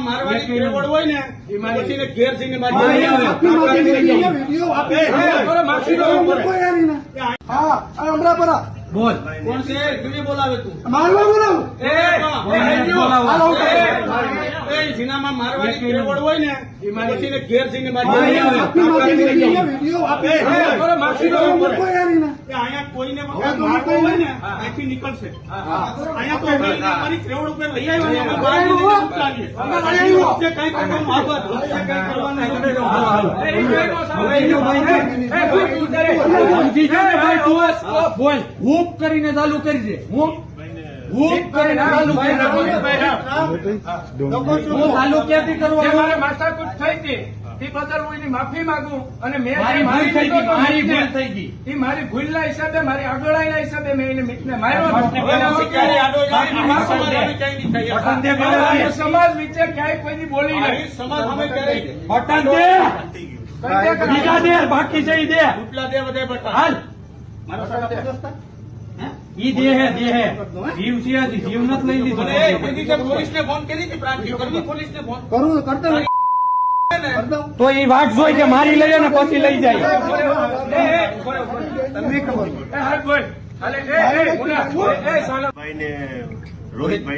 મારવાની ત્રેવડ હોય ને પછી ને ઘેર જઈને હા, મારી બોલ. કોણ છે? બોલાવે તું? મારવા બોલાવું? મારવાની હોય ને પછી ને ઘેર જઈને હા, અહીંયા કોઈને હા, હોય ને અહીંથી નીકળશે અહીંયા તો ઉપર લઈ આવ્યા હા, હા. કાંઈ કરવાનું આગળ, કરવાનું કરીને ચાલુ કરી દે કરજે હું ચાલુ ક્યાંથી મારે માથાકૂટ થઈ હતી તે બદલ હું એની માફી માંગુ અને મેં મારી ભૂલ થઈ ગઈ એ મારી ભૂલના હિસાબે મારી આગળના હિસાબે મેં એને મિતને માર્યો સમાજ વિશે ક્યાંય કોઈની બોલી નહીં સમાજ અમે ક્યારેય બાકી છે દે. ઉપલા દે બધે બટા. હાલ. મારા? ઈ દે હે દે હે જીવ છે જીવ નથી લઈ લીધો અને એ કોઈ ફોન કરી હતી પ્રાંતિયો. કરવી ફોન? કરું કરતા હોય. ને. કરતા હોય. તો ઈ વાટ જોઈ કે મારી લઈએ ને પછી લઈ જાય એ, એ, બોલે, બોલે. તમને ખબર એ, હાથ બોલ. હાલે, એ, એ, બોલે, એ, એ, સાલા. ભાઈ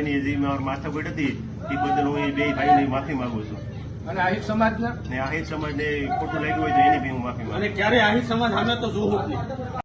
ને જે મારી માથાકૂટ હતી એ બદલ હું એ બે ભાઈની માફી માંગુ છું અને આહિર સમાજ ને આહિર સમાજને ખોટું લાગ્યું હોય તો એની બી હું માફી માંગુ અને ક્યારે આહિર સમાજ સામે તો જોવું